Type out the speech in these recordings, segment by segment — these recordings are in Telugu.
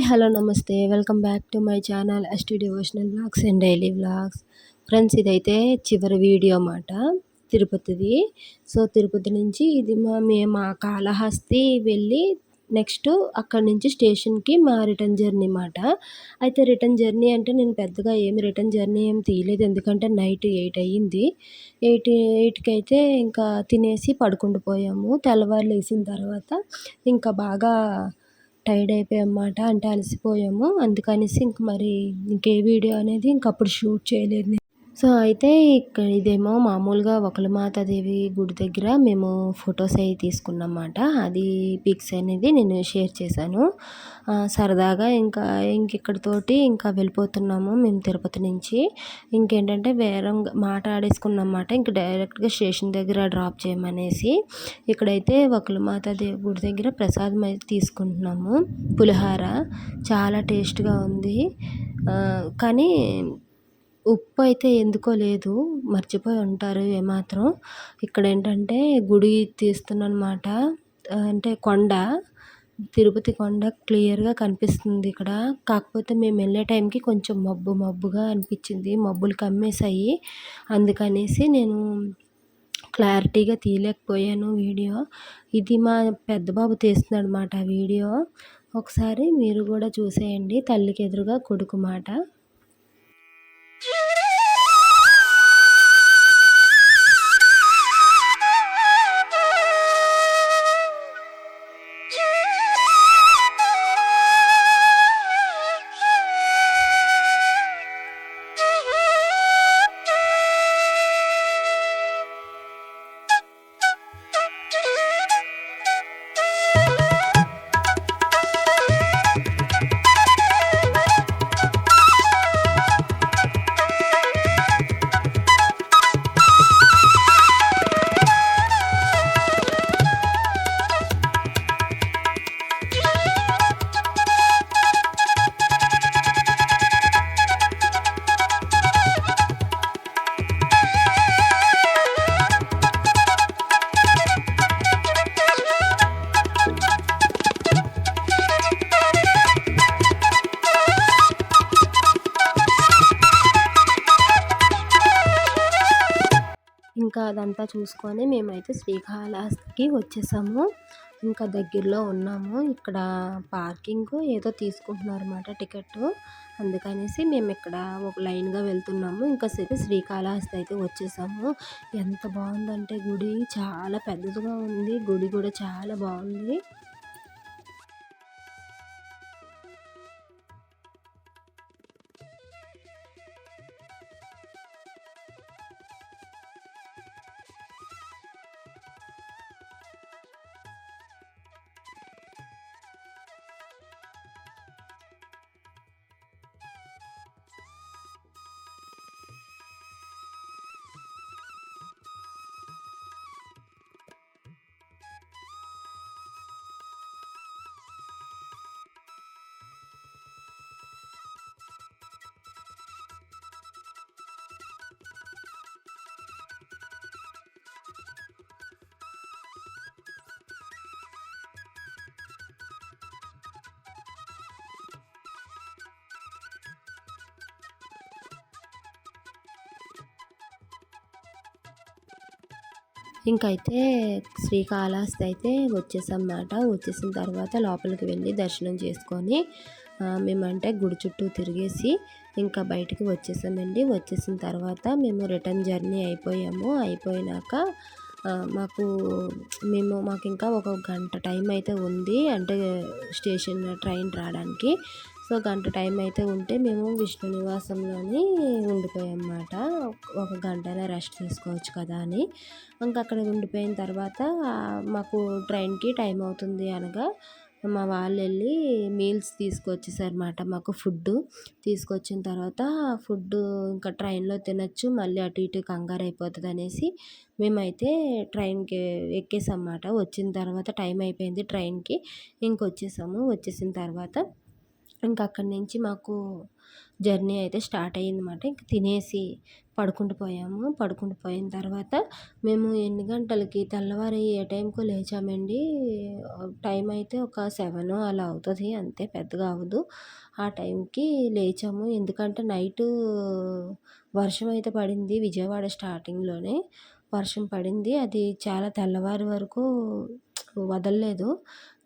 హాయ్ హలో నమస్తే. Welcome back to my channel ST devotional blogs and daily blogs friends ఇదైతే చివరి వీడియో అన్నమాట తిరుపతిది. సో తిరుపతి నుంచి ఇది మా మేము మా కాళహస్తి వెళ్ళి నెక్స్ట్ అక్కడ నుంచి స్టేషన్కి మా రిటర్న్ జర్నీ అన్నమాట. అయితే రిటర్న్ జర్నీ అంటే నేను పెద్దగా ఏమి రిటర్న్ జర్నీ ఏం తీయలేదు. ఎందుకంటే నైట్ ఎయిట్ అయ్యింది. ఎయిట్ ఎయిట్కి అయితే ఇంకా తినేసి పడుకుండిపోయాము. తెల్లవారు లేచిన తర్వాత ఇంకా బాగా టైర్డ్ అయిపోయామన్నమాట. అంటే అలసిపోయాము. అందుకనేసి ఇంక మరి ఇంకే వీడియో అనేది ఇంక అప్పుడు షూట్ చేయలేదు. సో అయితే ఇక్కడ ఇదేమో మామూలుగా ఒకలమాతాదేవి గుడి దగ్గర మేము ఫొటోస్ అవి తీసుకున్నమాట అది పిక్స్ అనేది నేను షేర్ చేశాను. సరదాగా ఇంకా ఇంక ఇక్కడితోటి ఇంకా వెళ్ళిపోతున్నాము మేము తిరుపతి నుంచి. ఇంకేంటంటే వేరే మాట ఆడేసుకున్నమాట ఇంక డైరెక్ట్గా స్టేషన్ దగ్గర డ్రాప్ చేయమనేసి ఇక్కడైతే ఒకలమాతాదేవి గుడి దగ్గర ప్రసాదం అయితే తీసుకుంటున్నాము. పులిహార చాలా టేస్ట్గా ఉంది. కానీ ఉప్పు అయితే ఎందుకో లేదు మర్చిపోయి ఉంటారు ఏమాత్రం. ఇక్కడ ఏంటంటే గుడి తీస్తున్నమాట. అంటే కొండ తిరుపతి కొండ క్లియర్గా కనిపిస్తుంది ఇక్కడ. కాకపోతే మేము వెళ్ళే టైంకి కొంచెం మబ్బు మబ్బుగా అనిపించింది. మబ్బులు కమ్మేశాయి. అందుకనేసి నేను క్లారిటీగా తీయలేకపోయాను వీడియో. ఇది మా పెద్ద బాబు తీస్తున్నాడు అనమాట వీడియో. ఒకసారి మీరు కూడా చూసేయండి. తల్లికి ఎదురుగా కొడుకు మాట అదంతా చూసుకొని మేమైతే శ్రీకాళహస్తికి వచ్చేసాము. ఇంకా దగ్గరలో ఉన్నాము. ఇక్కడ పార్కింగ్ ఏదో తీసుకుంటున్నారు అన్నమాట టికెట్ అందుకనేసి మేము ఇక్కడ ఒక లైన్గా వెళ్తున్నాము. ఇంకా సరే శ్రీకాళహస్తి అయితే వచ్చేసాము. ఎంత బాగుందంటే గుడి చాలా పెద్దదిగా ఉంది. గుడి కూడా చాలా బాగుంది. ఇంకైతే శ్రీకాళహస్తి అయితే వచ్చేసన్నమాట. వచ్చేసిన తర్వాత లోపలికి వెళ్ళి దర్శనం చేసుకొని మేమంటే గుడి చుట్టూ తిరిగేసి ఇంకా బయటికి వచ్చేసామండి. వచ్చేసిన తర్వాత మేము రిటర్న్ జర్నీ అయిపోయాము. అయిపోయినాక మాకు మేము మాకు ఇంకా ఒక గంట టైం అయితే ఉంది. అంటే స్టేషన్ ట్రైన్ రావడానికి. సో గంట టైం అయితే ఉంటే మేము విష్ణు నివాసంలోని ఉండిపోయాం అన్నమాట ఒక గంటనే రెస్ట్ తీసుకోవచ్చు కదా అని. ఇంకా అక్కడ ఉండిపోయిన తర్వాత మాకు ట్రైన్కి టైం అవుతుంది అనగా మా వాళ్ళు వెళ్ళి మీల్స్ తీసుకొచ్చేసారన్నమాట మాకు ఫుడ్ తీసుకొచ్చిన తర్వాత ఫుడ్ ఇంకా ట్రైన్లో తినచ్చు మళ్ళీ అటు ఇటు కంగారు అయిపోతుంది అనేసి మేమైతే ట్రైన్కి ఎక్కేసామన్నమాట. వచ్చిన తర్వాత టైం అయిపోయింది ట్రైన్కి. ఇంకొచ్చేసాము. వచ్చేసిన తర్వాత ఇంకా అక్కడి నుంచి మాకు జర్నీ అయితే స్టార్ట్ అయ్యిందన్నమాట. ఇంక తినేసి పడుకుంటూ పోయాము. పడుకుంటూ పోయిన తర్వాత మేము ఎన్ని గంటలకి తెల్లవారి ఏ టైంకో లేచామండి. టైం అయితే ఒక సెవెన్ అలా అవుతుంది. అంతే పెద్దగా అవ్వదు. ఆ టైంకి లేచాము. ఎందుకంటే నైట్ వర్షం అయితే పడింది విజయవాడ స్టార్టింగ్లోనే. వర్షం పడింది. అది చాలా తెల్లవారి వరకు వదలలేదు.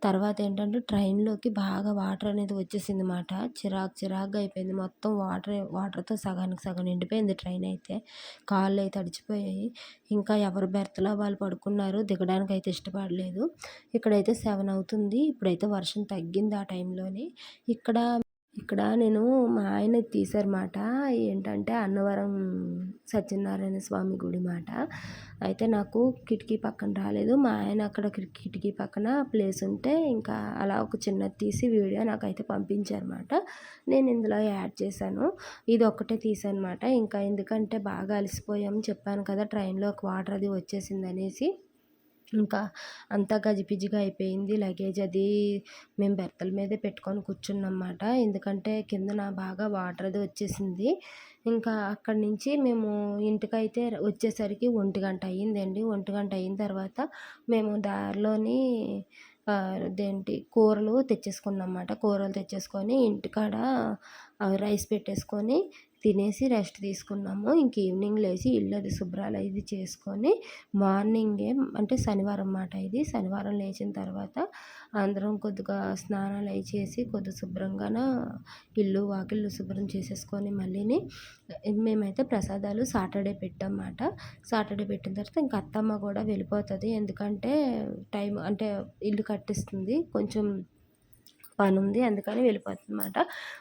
తర్వాత ఏంటంటే ట్రైన్లోకి బాగా వాటర్ అనేది వచ్చేసింది మాట చిరాకు చిరాకుగా అయిపోయింది. మొత్తం వాటర్ వాటర్తో సగానికి సగం నిండిపోయింది ట్రైన్ అయితే. కాళ్ళు అయితే తడిచిపోయాయి ఇంకా ఎవరు బెర్త్లో వాళ్ళు పడుకున్నారు. దిగడానికి అయితే ఇష్టపడలేదు. ఇక్కడైతే సెవెన్ అవుతుంది. ఇప్పుడైతే వర్షం తగ్గింది ఆ టైంలోని. ఇక్కడ ఇక్కడ నేను మా ఆయన తీసారన్నమాట ఏంటంటే అన్నవరం సత్యనారాయణ స్వామి గుడి మాట. అయితే నాకు కిటికీ పక్కన రాలేదు. మా ఆయన అక్కడ కిటికీ పక్కన ప్లేస్ ఉంటే ఇంకా అలా ఒక చిన్నది తీసి వీడియో నాకైతే పంపించారన్నమాట నేను ఇందులో యాడ్ చేశాను. ఇది ఒక్కటే తీసాను ఇంకా ఎందుకంటే బాగా అలసిపోయాము చెప్పాను కదా ట్రైన్లో ఒక వాటర్ అది వచ్చేసింది అనేసి ఇంకా అంతా గజిబిజిగా అయిపోయింది లగేజ్ అది మేము బెర్తల మీదే పెట్టుకొని కూర్చున్నమాట ఎందుకంటే కిందన బాగా వాటర్ అది వచ్చేసింది. ఇంకా అక్కడి నుంచి మేము ఇంటికైతే వచ్చేసరికి ఒంటి గంట అయ్యిందండి. ఒంటి గంట అయిన తర్వాత మేము దారిలోని అదేంటి కూరలు తెచ్చేసుకున్నాం అన్నమాట కూరలు తెచ్చేసుకొని ఇంటికాడ రైస్ పెట్టేసుకొని తినేసి రెస్ట్ తీసుకున్నాము. ఇంక ఈవినింగ్ లేచి ఇల్లు అది శుభ్రాలు ఇది చేసుకొని మార్నింగే అంటే శనివారం మాట ఇది. శనివారం లేచిన తర్వాత అందరం కొద్దిగా స్నానాలు అవి చేసి కొద్ది శుభ్రంగా ఇల్లు వాకిళ్ళు శుభ్రం చేసేసుకొని మళ్ళీని మేమైతే ప్రసాదాలు సాటర్డే పెట్టామన్నమాట. సాటర్డే పెట్టిన తర్వాత ఇంక అత్తమ్మ కూడా వెళ్ళిపోతుంది. ఎందుకంటే టైం అంటే ఇల్లు కట్టిస్తుంది. కొంచెం పని ఉంది అందుకని వెళ్ళిపోతుంది అనమాట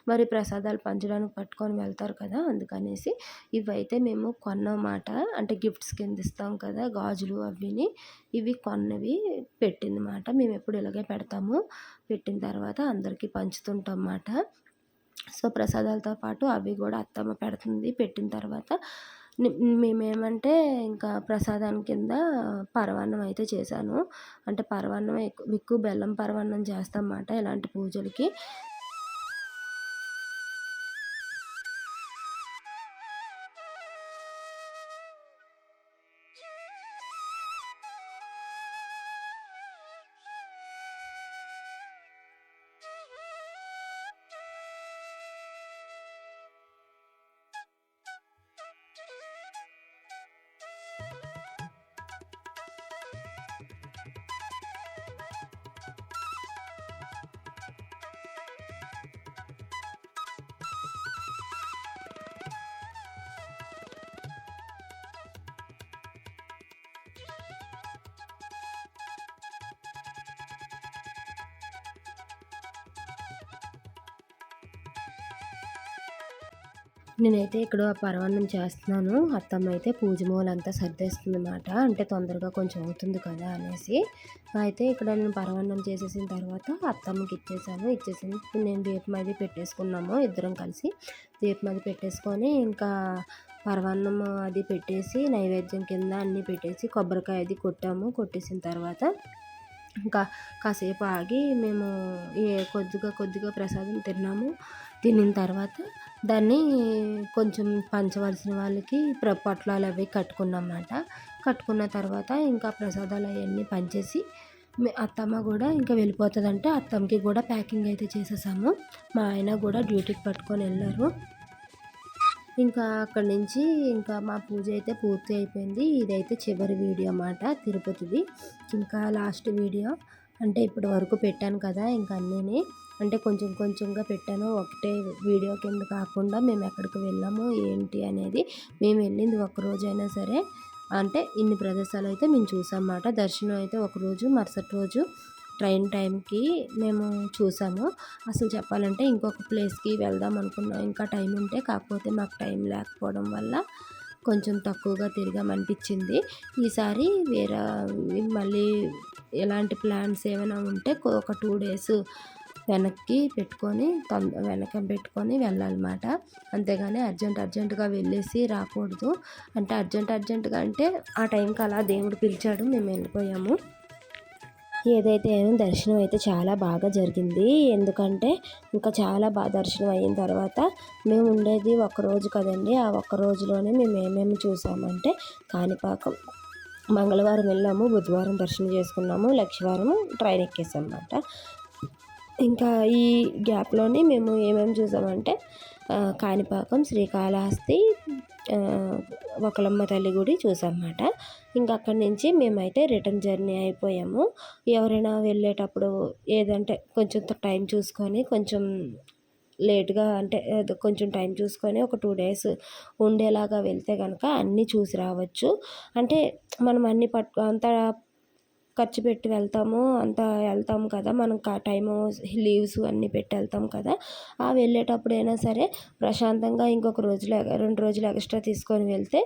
మరి ప్రసాదాలు పంచడానికి పట్టుకొని వెళ్తారు కదా అందుకనేసి ఇవైతే మేము కొన్నమాట. అంటే గిఫ్ట్స్ కింద ఇస్తాం కదా గాజులు అవిని ఇవి కొన్నవి పెట్టిందన్నమాట. మేము ఎప్పుడు ఇలాగే పెడతాము. పెట్టిన తర్వాత అందరికీ పంచుతుంటాం అన్నమాట సో ప్రసాదాలతో పాటు అవి కూడా అత్తమ్మ పెడుతుంది. పెట్టిన తర్వాత మేమేమంటే ఇంకా ప్రసాదం కింద పరమాన్నం అయితే చేశాను. అంటే పరమాన్నం ఎక్కువ ఎక్కువ బెల్లం పరమాన్నం చేస్తాం అన్నమాట ఇలాంటి పూజలకి. నేనైతే ఇక్కడ పరమాన్నం చేస్తున్నాను. అత్తమ్మ అయితే పూజ మూలంతా సర్దేస్తుంది అనమాట అంటే తొందరగా కొంచెం అవుతుంది కదా అనేసి. అయితే ఇక్కడ నేను పరమాన్నం చేసేసిన తర్వాత అత్తమ్మకి ఇచ్చేసాను. ఇచ్చేసి నేను దీపం అది పెట్టేసుకున్నాము ఇద్దరం కలిసి. దీపం అది పెట్టేసుకొని ఇంకా పరమాన్నం అది పెట్టేసి నైవేద్యం కింద అన్నీ పెట్టేసి కొబ్బరికాయ అది కొట్టాము. కొట్టేసిన తర్వాత ఇంకా కాసేపు ఆగి మేము ఏ కొద్దిగా కొద్దిగా ప్రసాదం తిన్నాము. తినిన తర్వాత దాన్ని కొంచెం పంచవలసిన వాళ్ళకి పొట్లాలు అవి కట్టుకున్నమాట కట్టుకున్న తర్వాత ఇంకా ప్రసాదాలు అవన్నీ పంచేసి అత్తమ్మ కూడా ఇంకా వెళ్ళిపోతుందంటే. అత్తమ్మకి కూడా ప్యాకింగ్ అయితే చేసేసాము. మా ఆయన కూడా డ్యూటీకి పట్టుకొని వెళ్ళారు. ఇంకా అక్కడి నుంచి ఇంకా మా పూజ అయితే పూర్తి అయిపోయింది. ఇదైతే చివరి వీడియో అన్నమాట తిరుపతిది. ఇంకా లాస్ట్ వీడియో. అంటే ఇప్పటి వరకు పెట్టాను కదా ఇంకా అన్నీ అంటే కొంచెం కొంచెంగా పెట్టాను. ఒకటే వీడియో కింద కాకుండా మేము ఎక్కడికి వెళ్ళాము ఏంటి అనేది మేము వెళ్ళింది ఒకరోజైనా సరే. అంటే ఇన్ని ప్రదేశాలు అయితే మేము చూసామన్నమాట. దర్శనం అయితే ఒకరోజు మరుసటి రోజు ట్రైన్ టైంకి మేము చూసాము. అసలు చెప్పాలంటే ఇంకొక ప్లేస్కి వెళ్దాం అనుకున్నాం. ఇంకా టైం ఉంటే కాకపోతే మాకు టైం లేకపోవడం వల్ల కొంచెం తక్కువగా తిరిగామనిపించింది ఈసారి వేరే మళ్ళీ ఎలాంటి ప్లాన్స్ ఏమైనా ఉంటే ఒక టూ డేస్ వెనక్కి పెట్టుకొని తొంద వెనక పెట్టుకొని వెళ్ళాలన్నమాట. అంతేగాని అర్జెంట్ అర్జెంటుగా వెళ్ళేసి రాకూడదు. అంటే అర్జెంట్ అర్జెంటుగా అంటే ఆ టైంకి అలా దేవుడు పిలిచాడు మేము వెళ్ళిపోయాము. ఏదైతే ఏమో దర్శనం అయితే చాలా బాగా జరిగింది. ఎందుకంటే ఇంకా చాలా బాగా దర్శనం అయిన తర్వాత మేము ఉండేది ఒక రోజు కదండి. ఆ ఒక్క రోజులోనే మేము ఏమేమి చూసామంటే కాణిపాకం. మంగళవారం వెళ్ళాము బుధవారం దర్శనం చేసుకున్నాము లక్షవారం ట్రైన్ ఎక్కేసాం అనమాట ఇంకా ఈ గ్యాప్లోని మేము ఏమేమి చూసామంటే కాణిపాకం శ్రీకాళహస్తి ఒకలమ్మ తల్లి గుడి చూసామన్నమాట. ఇంకా అక్కడి నుంచి మేమైతే రిటర్న్ జర్నీ అయిపోయాము. ఎవరైనా వెళ్ళేటప్పుడు ఏదంటే కొంచెం టైం చూసుకొని కొంచెం లేట్గా అంటే కొంచెం టైం చూసుకొని ఒక టూ డేస్ ఉండేలాగా వెళ్తే కనుక అన్నీ చూసి రావచ్చు. అంటే మనం అన్ని పట్టు అంతా ఖర్చు పెట్టి వెళ్తాము అంత వెళ్తాము కదా. మనం టైము లీవ్స్ అన్నీ పెట్టి వెళ్తాం కదా. ఆ వెళ్ళేటప్పుడైనా సరే ప్రశాంతంగా ఇంకొక రోజులు రెండు రోజులు ఎక్స్ట్రా తీసుకొని వెళ్తే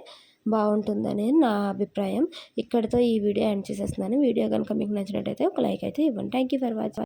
బాగుంటుందని నా అభిప్రాయం. ఇక్కడితో ఈ వీడియో ఎండ్ చేసేస్తున్నాను. వీడియో కనుక మీకు నచ్చినట్టయితే ఒక లైక్ అయితే ఇవ్వండి. Thank you for watching